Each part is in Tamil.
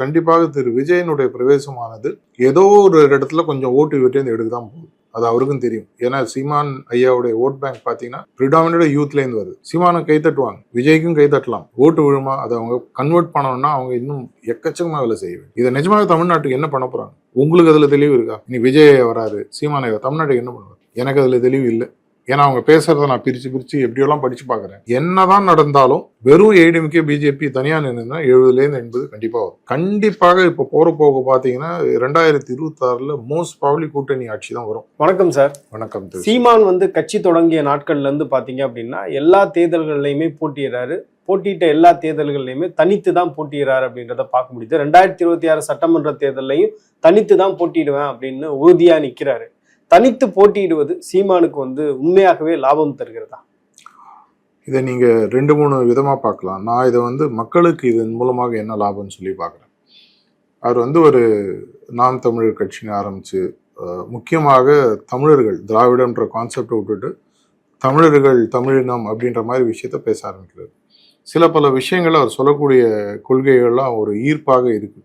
கண்டிப்பாக திரு விஜயனுடைய பிரவேசமானது ஏதோ ஒரு இடத்துல கொஞ்சம் ஓட்டு விட்டு எடுக்க தான் போகுது. அது அவருக்கும் தெரியும். ஏன்னா சீமான் ஐயாவுடைய ஓட் பேங்க் பார்த்தீங்கன்னா ப்ரிடாமினோட யூத்லேருந்து வருது. சீமானை கை தட்டுவாங்க. விஜய்க்கும் கை தட்டலாம். ஓட்டு விழுமா? அதை அவங்க கன்வெர்ட் பண்ணணும்னா அவங்க இன்னும் எக்கச்சக்கமாக வேலை செய்வேன் இதை நிஜமாக தமிழ்நாட்டுக்கு என்ன பண்ண போறாங்க? உங்களுக்கு அதில் தெளிவு இருக்கா? நீ விஜய் வராது சீமானை தமிழ்நாட்டுக்கு என்ன பண்ணுவார்? எனக்கு அதில் தெளிவு இல்லை. ஏன்னா அவங்க பேசுறத நான் பிரிச்சு பிரிச்சு எப்படியெல்லாம் படிச்சு பார்க்கறேன். என்னதான் நடந்தாலும் வெறும் ஏடிஎம்கே பிஜேபி தனியா நின்றுனா எழுபதுலேருந்து எண்பது கண்டிப்பா வரும். கண்டிப்பாக இப்போ போற போக பாத்தீங்கன்னா ரெண்டாயிரத்தி இருபத்தி ஆறுல மோஸ்ட் பப்ளிக் கூட்டணி ஆட்சி தான் வரும். வணக்கம் சார் வணக்கம். சீமான் வந்து கட்சி தொடங்கிய நாட்கள்ல இருந்து பாத்தீங்க அப்படின்னா எல்லா தேர்தல்கள்லையுமே போட்டியிடுறாரு. போட்டியிட்ட எல்லா தேர்தல்கள்லையுமே தனித்து தான் போட்டியிடுறாரு அப்படின்றத பார்க்க முடியுது. ரெண்டாயிரத்தி இருபத்தி ஆறு சட்டமன்ற தேர்தல்லையும் தனித்து தான் போட்டியிடுவேன் அப்படின்னு உறுதியா நிக்கிறாரு. தனித்து போட்டியிடுவது சீமானுக்கு வந்து உண்மையாகவே லாபம் தருகிறதா? இதை நீங்க ரெண்டு மூணு விதமா பார்க்கலாம். நான் இதை வந்து மக்களுக்கு இதன் மூலமாக என்ன லாபம்னு சொல்லி பார்க்குறேன். அவர் வந்து ஒரு நாம் தமிழர் கட்சின்னு ஆரம்பிச்சு முக்கியமாக தமிழர்கள் திராவிடன்ற கான்செப்டை விட்டுட்டு தமிழர்கள் தமிழினம் அப்படின்ற மாதிரி விஷயத்த பேச ஆரம்பிக்கிறார். சில பல விஷயங்கள் அவர் சொல்லக்கூடிய கொள்கைகள்லாம் ஒரு ஈர்ப்பாக இருக்கு.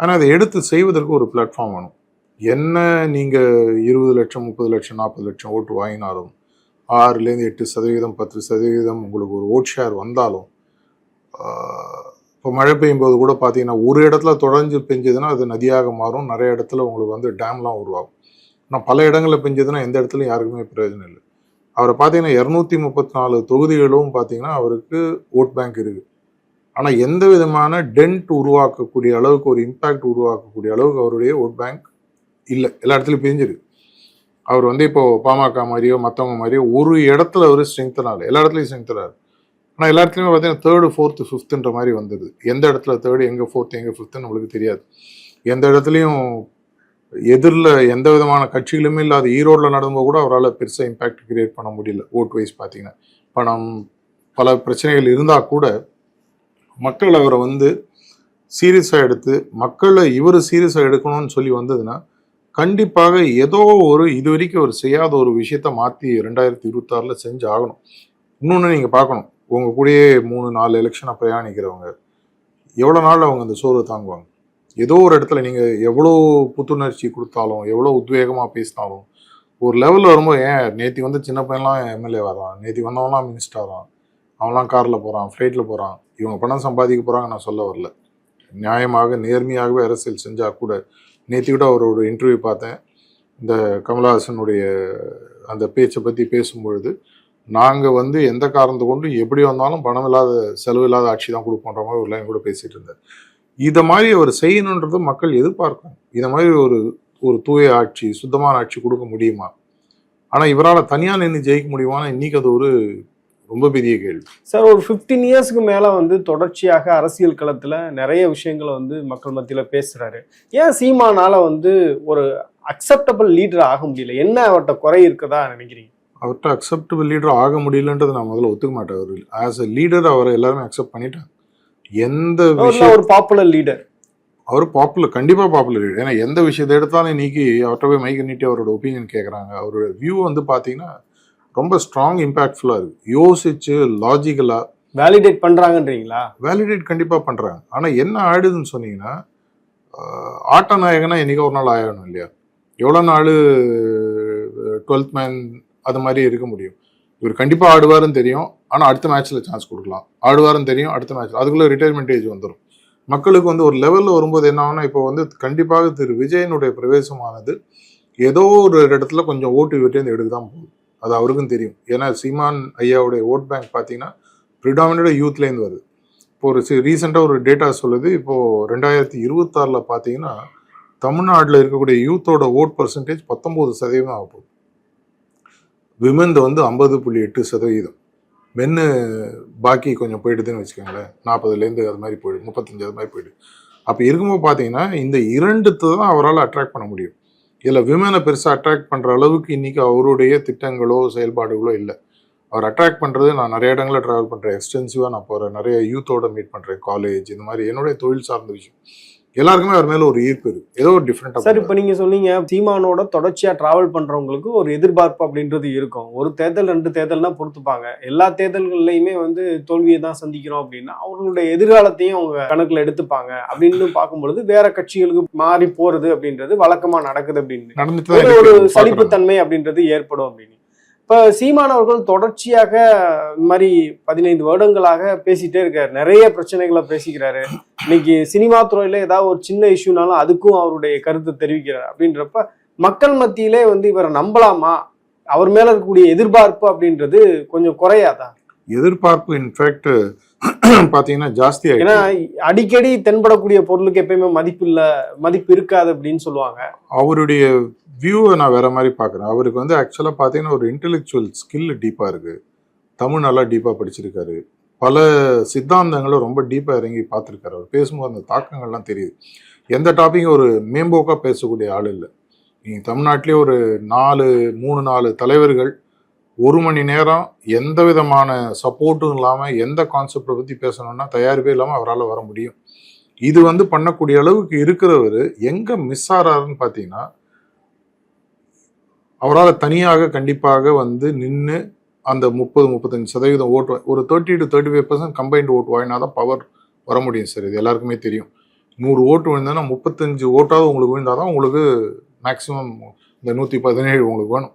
ஆனால் அதை எடுத்து செய்வதற்கு ஒரு பிளாட்ஃபார்ம் வேணும். என்ன நீங்கள் இருபது லட்சம் முப்பது லட்சம் நாற்பது லட்சம் ஓட்டு வாங்கினாலும் ஆறுலேருந்து எட்டு சதவீதம் பத்து சதவீதம் உங்களுக்கு ஒரு ஓட் ஷேர் வந்தாலும் இப்போ மழை பெய்யும் போது கூட பார்த்தீங்கன்னா ஒரு இடத்துல தொடர்ந்து பெஞ்சதுன்னா அது நதியாக மாறும். நிறைய இடத்துல உங்களுக்கு வந்து டேம்லாம் உருவாகும். ஆனால் பல இடங்களில் பெஞ்சதுன்னா எந்த இடத்துலையும் யாருக்குமே பிரயோஜனம் இல்லை. அவரை பார்த்தீங்கன்னா இரநூத்தி முப்பத்தி நாலு தொகுதிகளும் பார்த்தீங்கன்னா அவருக்கு ஓட் பேங்க் இருக்குது ஆனால் எந்த விதமான டென்ட் உருவாக்கக்கூடிய அளவுக்கு ஒரு இம்பேக்ட் உருவாக்கக்கூடிய அளவுக்கு அவருடைய ஓட் பேங்க் இல்லை எல்லா இடத்துலையும் பிரிஞ்சிருக்கு. அவர் வந்து இப்போ பாமக மாதிரியோ மற்றவங்க மாதிரியோ ஒரு இடத்துல அவர் ஸ்ட்ரெங்தனால எல்லா இடத்துலையும் ஸ்ட்ரெங்தனார் ஆனால் எல்லா இடத்துலையுமே பார்த்தீங்கன்னா தேர்டு ஃபோர்த்து ஃபிஃப்த்துன்ற மாதிரி வந்தது. எந்த இடத்துல தேர்டு எங்கே ஃபோர்த்து எங்கே ஃபிஃப்த்துன்னு நம்மளுக்கு தெரியாது. எந்த இடத்துலையும் எதிரில் எந்த விதமான கட்சிகளுமே இல்லாத ஈரோடில் நடந்தபோது கூட அவரால் பெருசாக இம்பேக்ட் கிரியேட் பண்ண முடியல ஓட் வைஸ் பார்த்தீங்கன்னா பணம் பல பிரச்சனைகள் இருந்தால் கூட மக்கள் அவரை வந்து சீரியஸாக எடுத்து மக்களை இவர் சீரியஸாக எடுக்கணும்னு சொல்லி வந்ததுன்னா கண்டிப்பாக ஏதோ ஒரு இது வரைக்கும் ஒரு செய்யாத ஒரு விஷயத்த மாற்றி ரெண்டாயிரத்தி இருபத்தாறில் செஞ்சு ஆகணும். இன்னொன்று நீங்கள் பார்க்கணும். உங்கள் கூடயே மூணு நாலு எலெக்ஷனாக பிரயாணிக்கிறவங்க எவ்வளோ நாள் அவங்க அந்த சோறு தாங்குவாங்க? ஏதோ ஒரு இடத்துல நீங்கள் எவ்வளோ புத்துணர்ச்சி கொடுத்தாலும் எவ்வளோ உத்வேகமாக பேசினாலும் ஒரு லெவலில் வரும்போது ஏன் நேற்று வந்து சின்ன பையன்லாம் எம்எல்ஏ வரான் நேற்று வந்தவன்லாம் மினிஸ்டர் வரான் அவன்லாம் காரில் போகிறான் ஃப்ளைட்டில் போகிறான் இவங்க பணம் சம்பாதிக்க போகிறாங்க நான் சொல்ல வரல. நியாயமாக நேர்மையாகவே அரசியல் செஞ்சால் கூட நேற்று கூட ஒரு இன்டர்வியூ பார்த்தேன். இந்த கமலஹாசனுடைய அந்த பேச்சை பற்றி பேசும்பொழுது நாங்கள் வந்து எந்த காரணத்தை கொண்டு எப்படி வந்தாலும் பணம் இல்லாத செலவு இல்லாத ஆட்சி தான் கொடுப்போன்ற மாதிரி ஒரு லைன் கூட பேசிகிட்டு இருந்தார். இதை மாதிரி அவர் செய்யணுன்றது மக்கள் எதிர்பார்க்கும் இதை மாதிரி ஒரு ஒரு தூய ஆட்சி சுத்தமான ஆட்சி கொடுக்க முடியுமா? ஆனால் இவரால் தனியாக நின்று ஜெயிக்க முடியுமானா இன்னைக்கு அது ஒரு ரொம்ப பெரிய கேள்வி. சார் ஒரு 15 இயர்ஸ்க்கு மேல வந்து தொடர்ச்சியாக அரசியல் களத்துல நிறைய விஷயங்களை வந்து மக்கள் மத்தியில பேசுறாரு. ஏன் சீமானால வந்து ஒரு அக்செப்டபிள் லீடர் ஆக முடியல? என்ன அவர்கிட்ட குறை இருக்கதா நினைக்கிறீங்க? அவர்கிட்ட அக்செப்டபிள் லீடர் ஆக முடியலன்றதை நான் முதல்ல ஒத்துக்க மாட்டேன். அவர் ஆஸ் அ லீடர் அவரை எல்லாருமே அக்செப்ட் பண்ணிட்டாங்க. எந்த விஷயம் ஒரு பாப்புலர் லீடர் அவர் பாப்புலர் கண்டிப்பா பாப்புலர் ஏன்னா எந்த விஷயத்தை எடுத்தாலும் இன்னைக்கு அவர்கிட்ட போய் மைக்க நீட்டி அவரோட ஒப்பீனியன் கேட்குறாங்க அவரோட வியூ வந்து பார்த்தீங்கன்னா ரொம்ப ஸ்ட்ராங் இம்பாக்ட்ஃபுல்லாக இருக்கு. யோசிச்சு லாஜிக்கலாக வேலிடேட் பண்றாங்கன்றீங்களா? வேலிடேட் கண்டிப்பாக பண்ணுறாங்க ஆனால் என்ன ஆயிடுதுன்னு சொன்னீங்கன்னா ஆட்ட நாயகனா என்னைக்கோ ஒரு நாள் ஆயிடணும் இல்லையா? எவ்வளோ நாள் டுவெல்த் மேன் அது மாதிரி இருக்க முடியும். இவர் கண்டிப்பாக ஆடுவாருன்னு தெரியும். ஆனால் அடுத்த மேட்ச்சில் சான்ஸ் கொடுக்கலாம். ஆடுவாருன்னு தெரியும் அடுத்த மேட்ச் அதுக்குள்ளே ரிட்டையர்மெண்ட் ஏஜ் வந்துடும் மக்களுக்கு வந்து ஒரு லெவலில் வரும்போது என்ன ஆகும்னா இப்போ வந்து கண்டிப்பாக திரு விஜயனுடைய பிரவேசமானது ஏதோ ஒரு இடத்துல கொஞ்சம் ஓட்டு விட்டு எடுக்க தான் போகுது. அது அவருக்கும் தெரியும். ஏன்னா சீமான் ஐயாவுடைய ஓட் பேங்க் பார்த்தீங்கன்னா ப்ரிடாமினாக யூத்லேருந்து வருது. இப்போ ஒரு ரீசெண்டாக ஒரு டேட்டா சொல்லுது. இப்போது ரெண்டாயிரத்தி இருபத்தாறில் பார்த்தீங்கன்னா தமிழ்நாட்டில் இருக்கக்கூடிய யூத்தோட ஓட் பர்சன்டேஜ் பத்தொம்போது சதவீதம் ஆக போகுது. விமென் வந்து ஐம்பது புள்ளி எட்டு சதவீதம். மென்னு பாக்கி கொஞ்சம் போயிடுதுன்னு வச்சுக்கோங்களேன். நாற்பதுலேருந்து அது மாதிரி போயிடுது. முப்பத்தஞ்சு அது மாதிரி போயிடுது. அப்போ இருக்கும்போது பார்த்தீங்கன்னா இந்த இரண்டுத்தை தான் அவரால் அட்ராக்ட் பண்ண முடியும். இல்லை விமனை பெருசாக அட்ராக்ட் பண்ணுற அளவுக்கு இன்றைக்கி அவருடைய திட்டங்களோ செயல்பாடுகளோ இல்லை. அவர் அட்ராக்ட் பண்ணுறது நான் நிறைய இடங்களில் ட்ராவல் பண்ணுறேன் எக்ஸ்டென்சிவாக நான் போகிறேன் நிறைய யூத்தோட மீட் பண்ணுறேன் காலேஜ் இந்த மாதிரி என்னுடைய தொழில் சார்ந்த விஷயம். எல்லாருக்குமே அவர் மேல ஒரு ஈர்ப்பு இருக்கு. ஏதோ ஒரு டிஃப்ரெண்டா சார் இப்ப நீங்க சொன்னீங்க சீமானோட தொடர்ச்சியா டிராவல் பண்றவங்களுக்கு ஒரு எதிர்பார்ப்பு அப்படின்றது இருக்கும். ஒரு தேர்தல் ரெண்டு தேர்தல்னா பொறுத்துப்பாங்க. எல்லா தேர்தல்கள்லயுமே வந்து தோல்வியை தான் சந்திக்கிறோம் அப்படின்னா அவர்களுடைய எதிர்காலத்தையும் அவங்க கணக்குல எடுத்துப்பாங்க அப்படின்னு பார்க்கும்பொழுது வேற கட்சிகளுக்கு மாறி போறது அப்படின்றது வழக்கமா நடக்குது அப்படின்னு. ஒரு. சலிப்புத்தன்மை அப்படின்றது ஏற்படும் அப்படின்னு. இப்போ சீமான் அவர்கள் தொடர்ச்சியாக இந்த மாதிரி பதினைந்து வருடங்களாக பேசிட்டே இருக்காரு. நிறைய பிரச்சனைகளை பேசிக்கிறாரு. இன்னைக்கு சினிமா துறையில ஏதாவது ஒரு சின்ன இஷ்யூனாலும் அதுக்கும் அவருடைய கருத்து தெரிவிக்கிறார். அப்படின்றப்ப மக்கள் மத்தியிலே வந்து இவரை நம்பலாமா? அவர் மேல இருக்கக்கூடிய எதிர்பார்ப்பு அப்படின்றது கொஞ்சம் குறையாதா? எதிர்பார்ப்பு இன்ஃபேக்ட் பாத்தீங்கன்னா ஜாஸ்தி ஏன்னா அடிக்கடி தென்படக்கூடிய பொருளுக்கு எப்பயுமே மதிப்பு இல்ல மதிப்பு இருக்காது அப்படின்னு சொல்லுவாங்க. அவருடைய வியூவை நான் வேற மாதிரி பார்க்குறேன் அவருக்கு வந்து ஆக்சுவலாக பார்த்தீங்கன்னா ஒரு இன்டெலெக்சுவல் ஸ்கில் டீப்பாக இருக்கு. தமிழ் நல்லா டீப்பாக படிச்சிருக்காரு. பல சித்தாந்தங்களை ரொம்ப டீப்பாக இறங்கி பார்த்துருக்காரு. அவர் பேசும்போது அந்த தாக்கங்கள்லாம் தெரியுது. எந்த டாப்பிக்கும் ஒரு மேம்போக்காக பேசக்கூடிய ஆள் இல்லை. நீங்கள் தமிழ்நாட்டிலே ஒரு நாலு மூணு நாலு தலைவர்கள் ஒரு மணி நேரம் எந்த விதமான சப்போர்ட்டும் இல்லாமல் எந்த கான்செப்டை பற்றி பேசணும்னா தயாரிப்பே இல்லாமல் அவரால் வர முடியும். இது வந்து பண்ணக்கூடிய அளவுக்கு இருக்கிறவர் எங்கே மிஸ் ஆகிறாருன்னு பார்த்தீங்கன்னா அவரால் தனியாக கண்டிப்பாக வந்து நின்று அந்த முப்பது முப்பத்தஞ்சு சதவீதம் ஓட்டு ஒரு thirty to thirty five percent combined ஓட்டு வாங்கினா தான் பவர் வர முடியும் சார். இது எல்லாருக்குமே தெரியும். நூறு ஓட்டு விழுந்தோன்னா முப்பத்தஞ்சு ஓட்டாவது உங்களுக்கு விழுந்தால் தான் உங்களுக்கு மேக்ஸிமம் இந்த நூற்றி பதினேழு உங்களுக்கு வேணும்.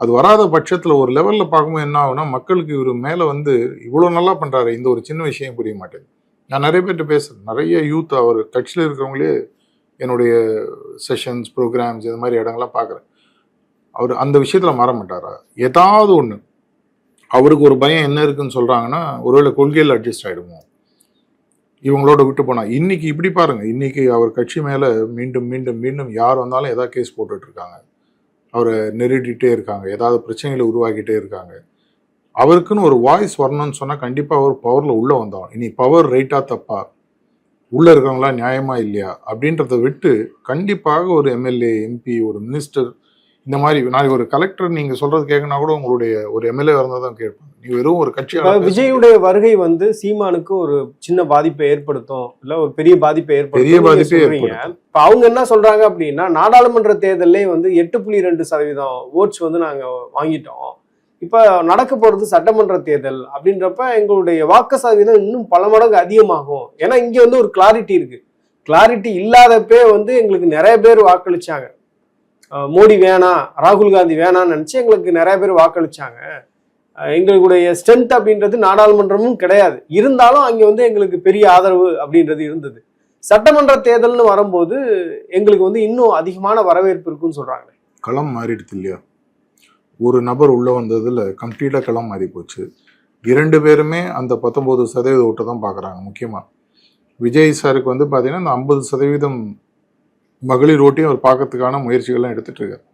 அது வராத பட்சத்தில் ஒரு லெவலில் பார்க்கும்போது என்ன ஆகுனா மக்களுக்கு இவர் மேலே வந்து இவ்வளோ நல்லா பண்ணுறாரு இந்த ஒரு சின்ன விஷயம் புரிய மாட்டேன் நான் நிறைய பேர்கிட்ட பேசுகிறேன் நிறைய யூத் அவர் கட்சியில் இருக்கிறவங்களே என்னுடைய செஷன்ஸ் ப்ரோக்ராம்ஸ் இது மாதிரி இடங்கள்லாம் பார்க்குறேன். அவர் அந்த விஷயத்தில் மாற மாட்டாரா? ஏதாவது ஒன்று அவருக்கு ஒரு பயம் என்ன இருக்குன்னு சொல்கிறாங்கன்னா ஒருவேளை கொள்கையில் அட்ஜஸ்ட் ஆகிடுமோ இவங்களோட விட்டு போனால் இன்னைக்கு இப்படி பாருங்கள் இன்னைக்கு அவர் கட்சி மேலே மீண்டும் மீண்டும் மீண்டும் யார் வந்தாலும் ஏதாவது கேஸ் போட்டுட்ருக்காங்க அவரை நெருடிட்டே இருக்காங்க. ஏதாவது பிரச்சனைகளை உருவாக்கிட்டே இருக்காங்க. அவருக்குன்னு ஒரு வாய்ஸ் வரணும்னு சொன்னால் கண்டிப்பாக அவர் பவரில் உள்ளே வந்தோம் இனி பவர் ரைட்டாக தப்பா உள்ளே இருக்கிறவங்களா நியாயமா இல்லையா அப்படின்றத விட்டு கண்டிப்பாக ஒரு எம்எல்ஏ எம்பி ஒரு மினிஸ்டர் இந்த மாதிரி நாளைக்கு ஒரு கலெக்டர் நீங்கள் சொல்கிறது கேட்கனா கூட உங்களுடைய ஒரு எம்எல்ஏ இருந்தால் தான் கேட்பாங்க நீ வெறும் ஒரு கட்சியாளர் விஜயுடைய வருகை வந்து சீமானுக்கு ஒரு சின்ன பாதிப்பை ஏற்படுத்தும் இல்ல ஒரு பெரிய பாதிப்பை ஏற்படுத்தும் பெரிய நீங்க பாதிப்பே. இப்ப அவங்க என்ன சொல்றாங்க அப்படின்னா நாடாளுமன்ற தேர்தலே வந்து எட்டு புள்ளி ரெண்டு சதவீதம் ஓட்ஸ் வந்து நாங்க வாங்கிட்டோம். இப்ப நடக்க போறது சட்டமன்ற தேர்தல் அப்படின்றப்ப எங்களுடைய வாக்கு சதவீதம் இன்னும் பல மடங்கு அதிகமாகும். ஏன்னா இங்க வந்து ஒரு கிளாரிட்டி இருக்கு. கிளாரிட்டி இல்லாதப்பே வந்து எங்களுக்கு நிறைய பேர் வாக்களிச்சாங்க. மோடி வேணாம் ராகுல் காந்தி வேணாம்னு நினச்சி எங்களுக்கு நிறைய பேர் வாக்களிச்சாங்க. எங்களுடைய ஸ்ட்ரென்த் அப்படின்றது நாடாளுமன்றமும் கிடையாது. இருந்தாலும் அங்கே வந்து எங்களுக்கு பெரிய ஆதரவு அப்படின்றது இருந்தது. சட்டமன்ற தேர்தல்னு வரும்போது எங்களுக்கு வந்து இன்னும் அதிகமான வரவேற்பு இருக்குன்னு சொல்கிறாங்க களம் மாறிடுது இல்லையா? ஒரு நபர் உள்ளே வந்ததில் கம்ப்ளீட்டாக களம் மாறி போச்சு. இரண்டு பேருமே அந்த பத்தொம்போது சதவீத ஓட்டை தான் பார்க்குறாங்க முக்கியமாக விஜய் சாருக்கு வந்து பார்த்தீங்கன்னா இந்த ஐம்பது சதவீதம் மகளிர் ஓட்டையும் அவர் பார்க்கறதுக்கான முயற்சிகள்லாம் எடுத்துகிட்டு இருக்கார்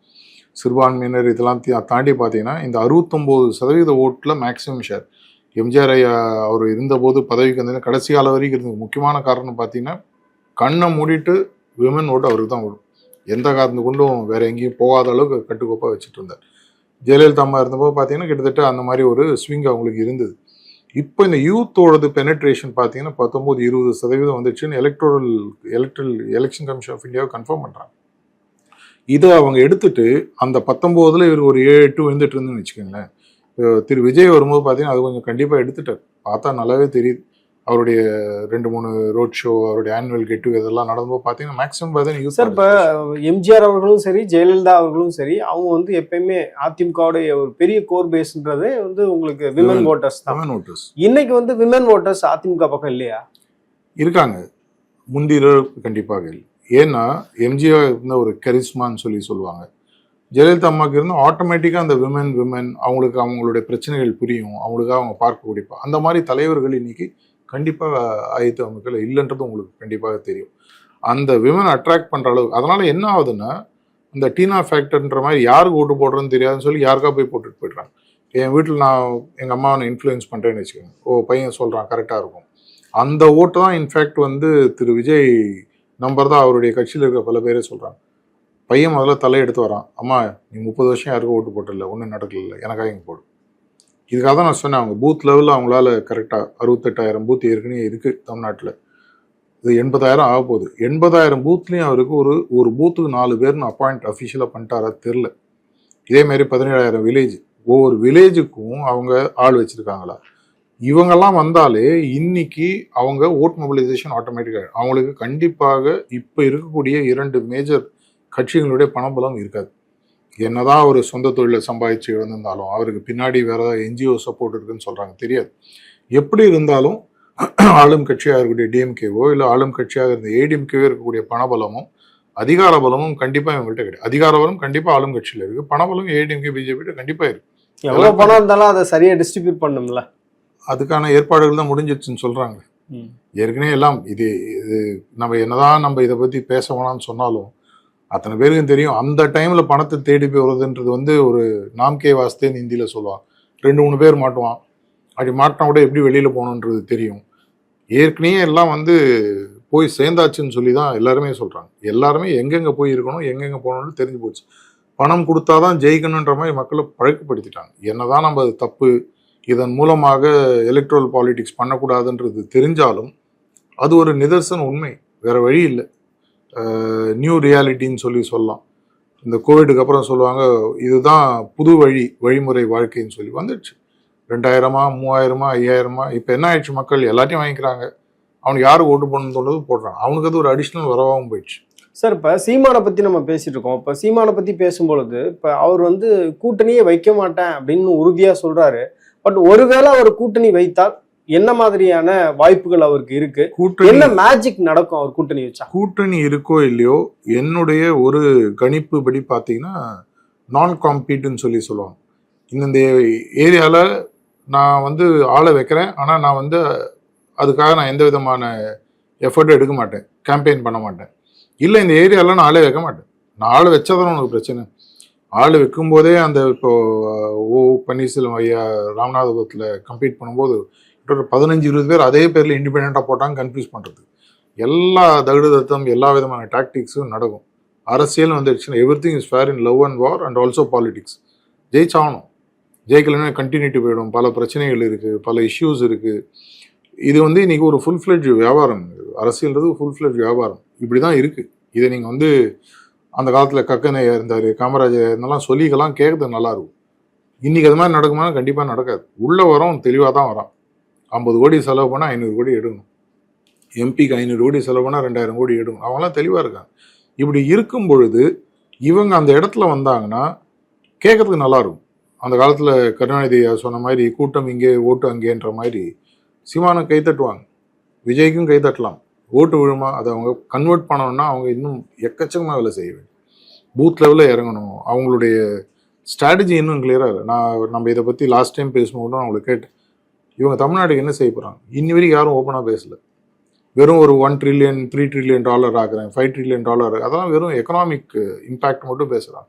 சிறுபான்மையினர் இதெல்லாம் தாண்டி பார்த்தீங்கன்னா இந்த அறுபத்தொம்போது சதவீத ஓட்டில் மேக்ஸிமம் ஷேர் எம்ஜிஆர் ஐயா அவர் இருந்தபோது பதவிக்கு வந்தது கடைசி கால வரைக்கும் இருந்தது. முக்கியமான காரணம் பார்த்தீங்கன்னா கண்ணை மூடிட்டு விமன் ஓட்டு அவருக்கு தான் வரும் எந்த காரணத்து கொண்டும் வேற எங்கேயும் போகாத அளவுக்கு கட்டுக்கோப்பாக வச்சுட்டு இருந்தார். ஜெயலலிதா அம்மா இருந்தபோது பார்த்தீங்கன்னா கிட்டத்தட்ட அந்த மாதிரி ஒரு ஸ்விங் அவங்களுக்கு இருந்தது. இப்போ இந்த யூத்தோடது பெனட்ரேஷன் பார்த்தீங்கன்னா பத்தொம்போது இருபது சதவீதம் வந்துச்சுன்னு electoral electoral election commission of இந்தியாவை கன்ஃபார்ம் பண்ணுறாங்க இதை அவங்க எடுத்துட்டு அந்த பத்தொம்போதில் இவர் ஒரு ஏழு எட்டு விழுந்துட்டு இருந்துன்னு வச்சுக்கோங்களேன். திரு விஜய் வரும்போது பார்த்தீங்கன்னா அது கொஞ்சம் கண்டிப்பாக எடுத்துட்டார். பார்த்தா நல்லாவே தெரியுது. அவருடைய ரெண்டு மூணு ரோட் ஷோ அவருடைய ஆனுவல் கெட் இதெல்லாம் நடந்தபோது பார்த்தீங்கன்னா மேக்ஸிமம் பார்த்தீங்கன்னா சார் இப்ப எம்ஜிஆர் அவர்களும் சரி ஜெயலலிதா அவர்களும் சரி அவங்க வந்து எப்பயுமே அதிமுகவுடைய ஒரு பெரிய கோர் பேஸ்ன்றதே வந்து உங்களுக்கு விமன். ஓட்டர்ஸ் தான். நோட்டீஸ் இன்னைக்கு வந்து விமன் ஓட்டர்ஸ் அதிமுக பக்கம் இல்லையா? இருக்காங்க. முந்திர கண்டிப்பாக இல்லை. ஏன்னா எம்ஜிஆர் இருந்த ஒரு கரிஸ்மான்னு சொல்லி சொல்லுவாங்க. ஜெயலலிதா அம்மாவுக்கு இருந்தால் ஆட்டோமேட்டிக்காக அந்த விமன் விமன் அவங்களுக்கு அவங்களுடைய பிரச்சனைகள் புரியும். அவங்களுக்காக அவங்க பார்க்க பிடிப்பா அந்த மாதிரி தலைவர்கள் இன்னைக்கு கண்டிப்பாக ஆயத்து அமைக்கல இல்லைன்றது உங்களுக்கு கண்டிப்பாக தெரியும். அந்த விமன் அட்ராக்ட் பண்ணுற அளவுக்கு அதனால் என்ன ஆகுதுன்னா இந்த டீனா ஃபேக்டர்ன்ற மாதிரி யாருக்கு ஓட்டு போடுறதுன்னு தெரியாதுன்னு சொல்லி யாருக்கா போய் போட்டுட்டு போயிடுறாங்க. என் வீட்டில் நான் எங்கள் அம்மாவை இன்ஃப்ளூயன்ஸ் பண்ணுறேன்னு வச்சுக்கோங்க. ஓ பையன் சொல்கிறான் கரெக்டாக இருக்கும். அந்த ஓட்டு தான் இன்ஃபேக்ட் வந்து திரு விஜய் நம்பர் தான் அவருடைய கட்சியில் இருக்கிற பல பேரே சொல்கிறாங்க பையன் முதல்ல தலையெடுத்து வரான். அம்மா நீ முப்பது வருஷம் யாருக்கும் ஓட்டு போட்டில்ல ஒன்றும் நடக்கல எனக்காக இங்கே போடு. இதுக்காக தான் நான் சொன்னேன் அவங்க பூத் லெவலில் அவங்களால கரெக்டாக அறுபத்தெட்டாயிரம் பூத் ஏற்கனவே இருக்குது தமிழ்நாட்டில். இது எண்பதாயிரம் ஆக போகுது. எண்பதாயிரம் பூத்லேயும் அவருக்கு ஒரு ஒரு பூத்துக்கு நாலு பேர்னு அப்பாயிண்ட் அஃபிஷியலாக பண்ணிட்டாரா தெரில இதேமாரி பதினேழாயிரம் வில்லேஜ் ஒவ்வொரு வில்லேஜுக்கும் அவங்க ஆள் வச்சுருக்காங்களா? இவங்கெல்லாம் வந்தாலே இன்னைக்கு அவங்க ஓட் மொபிலைசேஷன் ஆட்டோமேட்டிக்காக அவங்களுக்கு கண்டிப்பாக இப்போ இருக்கக்கூடிய இரண்டு மேஜர் கட்சிகளுடைய பணபலம் இருக்காது. என்னதான் அவர் சொந்த தொழிலை சம்பாதிச்சு இழந்திருந்தாலும் அவருக்கு பின்னாடி வேற ஏதாவது என்ஜிஓ சப்போர்ட் இருக்குன்னு சொல்றாங்க. தெரியாது. எப்படி இருந்தாலும் ஆளும் கட்சியாக இருக்கக்கூடிய டிஎம்கேவோ இல்லை ஆளும் கட்சியாக இருந்த ஏடிஎம்கேவோ இருக்கக்கூடிய பணபலமும் அதிகார பலமும் கண்டிப்பா இவங்கள்ட்ட கிடையாது. அதிகார பலம் கண்டிப்பா ஆளும் கட்சியில இருக்கு. பணபலம் ஏடிஎம்கே பிஜேபி கண்டிப்பா இருக்கு. எவ்வளவு பணம் இருந்தாலும் அதை சரியா டிஸ்ட்ரிபியூட் பண்ணும்ல. அதுக்கான ஏற்பாடுகள் தான் முடிஞ்சிருச்சுன்னு சொல்றாங்க. ஏற்கனவே எல்லாம் இது இது நம்ம என்னதான் நம்ம இதை பத்தி பேச வேணாம்னு சொன்னாலும் அத்தனை பேருக்கும் தெரியும். அந்த டைம்ல பணத்தை தேடி போய் வருதுன்றது வந்து ஒரு நாம்கே வாஸ்தேன்னு ஹிந்தியில் சொல்லுவான். ரெண்டு மூணு பேர் மாட்டுவான். அப்படி மாட்டினா கூட எப்படி வெளியில் போகணுன்றது தெரியும். ஏற்கனவே எல்லாம் வந்து போய் சேர்ந்தாச்சுன்னு சொல்லி தான் எல்லாருமே சொல்கிறாங்க எல்லாருமே எங்கெங்கே போய் இருக்கணும் எங்கெங்கே போகணும்னு தெரிஞ்சு போச்சு. பணம் கொடுத்தா தான் ஜெயிக்கணுன்ற மாதிரி மக்களை பழக்கப்படுத்திட்டாங்க. என்னதான் நம்ம அது தப்பு இதன் மூலமாக எலக்ட்ரல் பாலிடிக்ஸ் பண்ணக்கூடாதுன்றது தெரிஞ்சாலும் அது ஒரு நிதர்சன உண்மை. வேறு வழி இல்லை. நியூ ரியாலிட்டின்னு சொல்லி சொல்லலாம். இந்த கோவிடுக்கு அப்புறம் சொல்லுவாங்க இதுதான் புது வழி வழிமுறை வாழ்க்கைன்னு சொல்லி. வந்துடுச்சு. ரெண்டாயிரமா மூவாயிரமா ஐயாயிரமா இப்போ என்ன ஆயிடுச்சு மக்கள்? எல்லாத்தையும் வாங்கிக்கிறாங்க. அவனுக்கு யாருக்கு ஓட்டு போடணும்னு தோணுது போடுறான். அவனுக்கு அது ஒரு அடிஷ்னல் வரவாகவும் போயிடுச்சு. சார் இப்போ சீமானை பற்றி நம்ம பேசிட்டு இருக்கோம். இப்போ சீமானை பற்றி பேசும்பொழுது இப்போ அவர் வந்து கூட்டணியே வைக்க மாட்டேன் அப்படின்னு உறுதியாக சொல்கிறாரு பட் ஒருவேளை அவர் கூட்டணி வைத்தால் என்ன மாதிரியான வாய்ப்புகள் அவருக்கு இருக்கு? என்ன மேஜிக் நடக்கும் அவர் கூட்டணி வச்சா? கூட்டணி இருக்கோ இல்லையோ என்னுடைய ஒரு கணிப்பு படி பார்த்தீங்கன்னா நான் காம்பீட்டுன்னு சொல்லி சொல்லுவாங்க. இந்தந்த ஏரியாவில் நான் வந்து ஆளை வைக்கிறேன். ஆனால் நான் வந்து அதுக்காக நான் எந்த விதமான எஃபர்ட்டும் எடுக்க மாட்டேன். கேம்பெயின் பண்ண மாட்டேன். இல்லை இந்த ஏரியாவில் நான் ஆளே வைக்க மாட்டேன். நான் ஆளை வச்சாதான் உனக்கு பிரச்சனை. ஆள் வைக்கும்போதே அந்த இப்போ ஓ பன்னீர்செல்வம் ஐயா ராமநாதபுரத்தில் கம்ப்ளீட் பண்ணும்போது கிட்டத்தட்ட பதினஞ்சு இருபது பேர் அதே பேரில் இண்டிபெண்ட்டாக போட்டாங்க கன்ஃபியூஸ் பண்ணுறது எல்லா தகுடு தத்தம் எல்லா விதமான டாக்டிக்ஸும் நடக்கும். அரசியல் வந்துடுச்சுன்னா everything is fair in love and war and also politics ஜெயிச்சாகணும். ஜெயிக்கலன்னா கண்டினியூட்டி போயிடும். பல பிரச்சனைகள் இருக்குது பல இஷ்யூஸ் இருக்குது இது வந்து இன்றைக்கி ஒரு ஃபுல் ஃப்ளெட்ஜ் வியாபாரம் அரசியல்ன்றது ஃபுல் ஃப்ளெட்ஜ் வியாபாரம். இப்படி தான் இருக்குது இதை நீங்கள் வந்து அந்த காலத்தில் கக்கனையா இருந்தார் காமராஜர் இருந்தாலும் சொல்லிக்கலாம் கேட்கறது நல்லாயிருக்கும் இன்றைக்கி அது மாதிரி நடக்குமா கண்டிப்பாக நடக்காது. உள்ளே வரோம் தெளிவாக தான் வரான் ஐம்பது கோடி செலவு பண்ணால் ஐநூறு கோடி எடுக்கணும். எம்பிக்கு ஐநூறு கோடி செலவு பண்ணால் ரெண்டாயிரம் கோடி எடுக்கணும். அவங்களாம் தெளிவாக இருக்காங்க. இப்படி இருக்கும் பொழுது இவங்க அந்த இடத்துல வந்தாங்கன்னா கேட்கறதுக்கு நல்லா இருக்கும் அந்த காலத்தில் கருணாநிதி சொன்ன மாதிரி கூட்டம் இங்கே ஓட்டு அங்கேன்ற மாதிரி சிவானை கைத்தட்டுவாங்க விஜய்க்கும் கை தட்டலாம் ஓட்டு விழுமா அதை அவங்க கன்வெர்ட் பண்ணணும்னா அவங்க இன்னும் எக்கச்சக்கமாக வேலை செய்ய வேண்டும். பூத் லெவலில் இறங்கணும். அவங்களுடைய ஸ்ட்ராட்டஜி இன்னும் கிளியராக இல்லை. நான் நம்ம இதை பற்றி லாஸ்ட் டைம் பேசும்போது நான் அவங்களை கேட்டேன். இவங்க தமிழ்நாட்டுக்கு என்ன செய்ய போகிறாங்க இன்னி வரைக்கும் யாரும் ஓப்பனாக பேசல. வெறும் ஒரு one trillion three trillion dollar ஆக்குறேன் five trillion dollar அதெல்லாம் வெறும் எக்கனாமிக் இம்பேக்ட் மட்டும் பேசுகிறாங்க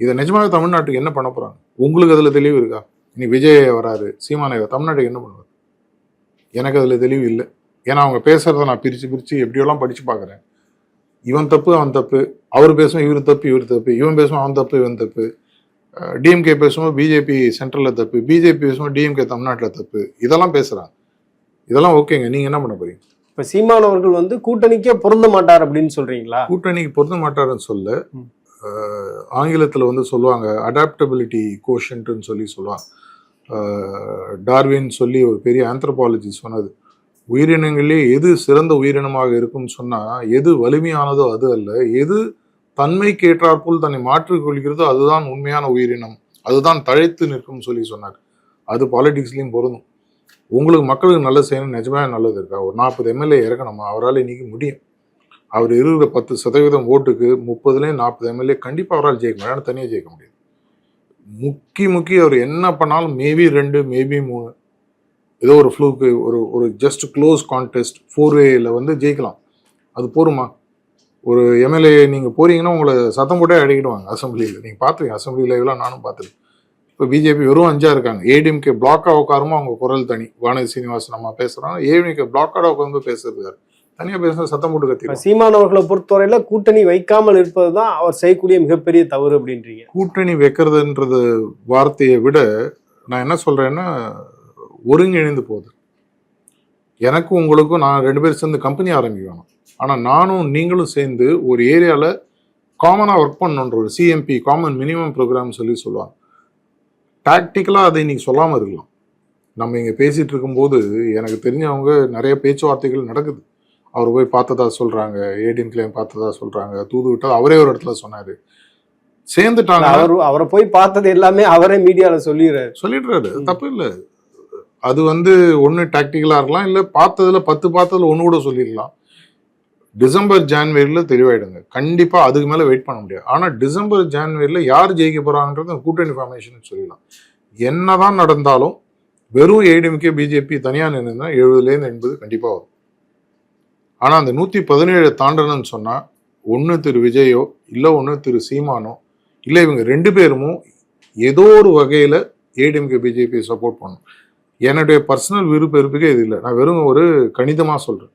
இதை நிஜமாவே தமிழ்நாட்டுக்கு என்ன பண்ண போகிறாங்க உங்களுக்கு அதில் தெளிவு இருக்கா? இனி விஜய் வராரு சீமானை தமிழ்நாட்டுக்கு என்ன பண்ணுவார்? எனக்கு அதில் தெளிவு இல்லை. ஏன்னா அவங்க பேசுறத நான் பிரித்து பிரித்து எப்படியெல்லாம் படித்து பார்க்குறேன். இவன் தப்பு அவன் தப்பு. அவர் பேசும் இவர் தப்பு இவர் தப்பு. இவன் பேசும் அவன் தப்பு இவன் தப்பு. டிஎம்கே பேசும்போது பிஜேபி சென்ட்ரலில் தப்பு. பிஜேபி பேசும்போது டிஎம்கே தமிழ்நாட்டில் தப்பு. இதெல்லாம் பேசுகிறாங்க இதெல்லாம் ஓகேங்க. நீங்கள் என்ன பண்ண போறீங்க? இப்ப சீமான் அவர்கள் வந்து கூட்டணிக்கே பொருந்த மாட்டார் அப்படின்னு சொல்றீங்களா? கூட்டணிக்கு பொருந்த மாட்டாருன்னு சொல்ல. ஆங்கிலத்துல வந்து சொல்லுவாங்க அடாப்டபிலிட்டி கோஷன்ட்னு சொல்லி சொல்லுவாங்க. டார்வின் சொல்லி ஒரு பெரிய ஆந்த்ரோபாலஜி சொன்னது உயிரினங்களே எது சிறந்த உயிரினமாக இருக்கும்னு சொன்னா எது வலிமையானதோ அது அல்ல. எது தன்மைக்கு ஏற்றாற்போல் தன்னை மாற்றிக் கொள்கிறதோ அதுதான் உண்மையான உயிரினம். அதுதான் தழைத்து நிற்கும் சொல்லி சொன்னார். அது பாலிடிக்ஸ்லயும் பொருந்தும். உங்களுக்கு மக்களுக்கு நல்லது செய்யணும் நிஜமாக நல்லது இருக்கா? ஒரு நாற்பது எம்எல்ஏ இறக்கணுமா? அவரால் இன்னைக்கு முடியும். அவர் இருக்கிற பத்து சதவீதம் ஓட்டுக்கு முப்பதுலேயும் நாற்பது எம்எல்ஏ கண்டிப்பாக அவரால் ஜெயிக்க முடியாது தனியாக ஜெயிக்க முடியாது. முக்கி முக்கி அவர் என்ன பண்ணாலும் மேபி ரெண்டு மேபி மூணு. ஏதோ ஒரு ஃப்ளூக்கு ஒரு ஒரு ஜஸ்ட் க்ளோஸ் கான்டெஸ்ட் ஃபோர் வேல வந்து ஜெயிக்கலாம். அது போருமா? ஒரு எம்எல்ஏ நீங்கள் போறீங்கன்னா உங்களை சத்தம் போட்டே அடிக்கிடுவாங்க அசம்பிளியில். நீங்கள் பார்த்துருக்கீங்க அசம்பிளி லைவ்லாம் நானும் பார்த்துருக்கேன். இப்போ பிஜேபி வெறும் அஞ்சா இருக்காங்க. ஏடிஎம்கே பிளாக்காக உட்காருமோ? அவங்க குரல் தனி. வானதி சீனிவாசன் நம்ம பேசுகிறாங்க ஏடிஎம்கே பிளாக்காக உட்காந்து பேசுறது யாரு தனியாக பேசுனா சத்தம் போட்டு கத்திடுவாங்க. சீமான் அவர்களை பொறுத்தவரையில கூட்டணி வைக்காமல் இருப்பதுதான் அவர் செய்யக்கூடிய மிகப்பெரிய தவறு அப்படின்றீங்க. கூட்டணி வைக்கிறதுன்றது வார்த்தையை விட நான் என்ன சொல்றேன்னா ஒருங்கிணைந்து போகுது. எனக்கும் உங்களுக்கும் நான் ரெண்டு பேரும் சேர்ந்து கம்பெனி ஆரம்பிக்கணும். ஆனால் நானும் நீங்களும் சேர்ந்து ஒரு ஏரியாவில் காமனாக ஒர்க் பண்ணணுன்ற ஒரு சிஎம்பி காமன் மினிமம் ப்ரோக்ராம் சொல்லி சொல்லுவாங்க. டாக்டிக்கலாக அதை இன்னைக்கு சொல்லாமல் இருக்கலாம். நம்ம இங்கே பேசிகிட்டு இருக்கும்போது எனக்கு தெரிஞ்சவங்க நிறைய பேச்சுவார்த்தைகள் நடக்குது. அவர் போய் பார்த்ததா சொல்கிறாங்க ஏடிஎம் கிளைம் பார்த்ததா சொல்கிறாங்க தூது விட்டா அவரே ஒரு இடத்துல சொன்னார். சேர்ந்துட்டாங்க அவர் அவரை போய் பார்த்தது எல்லாமே அவரே மீடியால சொல்லிடுறாரு. சொல்லிடுறாரு. தப்பு இல்லை. அது வந்து ஒன்று டாக்டிக்கலாக இருக்கலாம் இல்லை பார்த்ததில் பத்து பார்த்ததுல ஒன்று கூட சொல்லிடலாம். டிசம்பர் ஜான்வரியில் தெளிவாயிடுங்க. கண்டிப்பாக அதுக்கு மேலே வெயிட் பண்ண முடியாது. ஆனால் டிசம்பர் ஜான்வரியில் யார் ஜெயிக்க போகிறாங்கன்றது கூட்டணி ஃபார்மேஷன் சொல்லலாம் என்னதான் நடந்தாலும் வெறும் ஏடிஎம்கே பிஜேபி தனியாக நின்றுனா எழுபதுலேருந்து எண்பது கண்டிப்பாக வரும். ஆனால் அந்த நூற்றி பதினேழு தாண்டணும்னு சொன்னால் ஒன்று திரு விஜயோ இல்லை ஒன்று திரு சீமானோ இல்லை இவங்க ரெண்டு பேருமோ ஏதோ ஒரு வகையில் ஏடிஎம்கே பிஜேபி சப்போர்ட் பண்ணும் என்னுடைய பர்சனல் விருப்ப வெறுப்புக்கே இது இல்லை. நான் வெறும் ஒரு கணிதமாக சொல்கிறேன்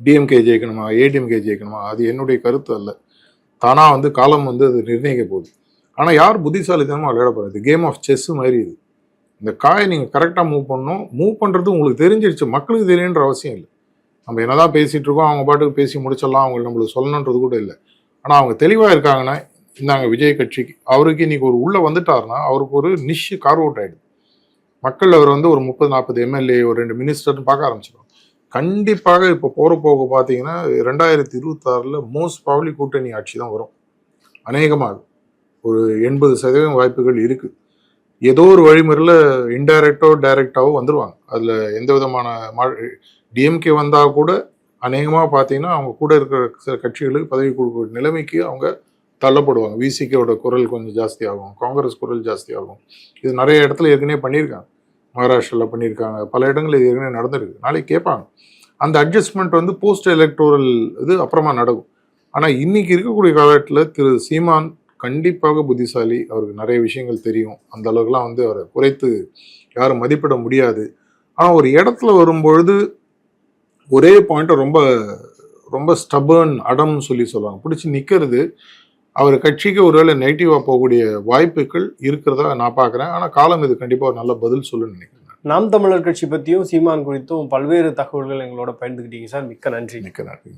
டிஎம்கே ஜெயிக்கணுமா? ஏடிஎம்கே ஜெயிக்கணுமா? அது என்னுடைய கருத்து அல்ல. தானாக வந்து காலம் வந்து அது நிர்ணயிக்க போகுது. ஆனால் யார் புத்திசாலித்தனமாக விளையாட போகிறது இது கேம் ஆஃப் செஸ் மாதிரி இது. இந்த காயை நீங்கள் கரெக்டாக மூவ் பண்ணணும். மூவ் பண்ணுறது உங்களுக்கு தெரிஞ்சிருச்சு. மக்களுக்கு தெரியுன்ற அவசியம் இல்லை. நம்ம என்னதான் பேசிகிட்டு இருக்கோம் அவங்க பாட்டுக்கு பேசி முடிச்சிடலாம். அவங்க நம்மளுக்கு சொல்லணுன்றது கூட இல்லை. ஆனால் அவங்க தெளிவாக இருக்காங்கன்னா இந்தாங்க விஜய் கட்சிக்கு அவருக்கு இன்னைக்கு ஒரு உள்ளே வந்துட்டாருன்னா அவருக்கு ஒரு நிஷ் கார் அவுட் ஆகிடுது மக்கள் அவர் வந்து ஒரு முப்பது நாற்பது எம்எல்ஏ ஒரு ரெண்டு மினிஸ்டர்னு பார்க்க ஆரம்பிச்சிடும் கண்டிப்பாக இப்போ போகிற போக பார்த்தீங்கன்னா ரெண்டாயிரத்தி இருபத்தாறில் மோஸ்ட் ப்ராப்ளி கூட்டணி ஆட்சி தான் வரும். அநேகமாக. ஒரு எண்பது சதவீதம் வாய்ப்புகள் இருக்குது ஏதோ ஒரு வழிமுறையில் இன்டைரக்டோ டைரக்டாவோ வந்துருவாங்க. அதில் எந்த விதமான டிஎம்கே வந்தால் கூட அநேகமாக பார்த்தீங்கன்னா அவங்க கூட இருக்கிற சில கட்சிகளுக்கு பதவி கொடுக்க நிலைமைக்கு அவங்க தள்ளப்படுவாங்க. விசிகேவோட குரல் கொஞ்சம் ஜாஸ்தி ஆகும் காங்கிரஸ் குரல் ஜாஸ்தி ஆகும் இது நிறைய இடத்துல ஏற்கனவே பண்ணியிருக்காங்க. மகாராஷ்டிராவில் பண்ணியிருக்காங்க. பல இடங்கள் இது ஏற்கனவே நடந்திருக்கு. நாளைக்கு கேட்பாங்க. அந்த அட்ஜஸ்ட்மெண்ட் வந்து போஸ்ட் எலக்டோரல் இது அப்புறமா நடக்கும். ஆனால் இன்னைக்கு இருக்கக்கூடிய காலகட்டத்தில் திரு சீமான் கண்டிப்பாக புத்திசாலி. அவருக்கு நிறைய விஷயங்கள் தெரியும். அந்த அளவுக்குலாம் வந்து அவரை குறைத்து யாரும் மதிப்பிட முடியாது. ஆனால் ஒரு இடத்துல வரும்பொழுது ஒரே பாயிண்ட்டை ரொம்ப ரொம்ப ஸ்டபர்ன் அடம்னு சொல்லி சொல்லுவாங்க. பிடிச்சி நிற்கிறது அவர் கட்சிக்கு ஒருவேளை நெகட்டிவாக போகக்கூடிய வாய்ப்புகள் இருக்கிறதா நான் பார்க்குறேன். ஆனால் காலம் இது கண்டிப்பாக ஒரு நல்ல பதில் சொல்லுன்னு நினைக்கிறேன் நாம் தமிழர் கட்சி பத்தியும் சீமான் குறித்தும் பல்வேறு தகவல்கள் எங்களோட பகிர்ந்துக்கிட்டீங்க சார். மிக்க நன்றி. மிக்க நன்றி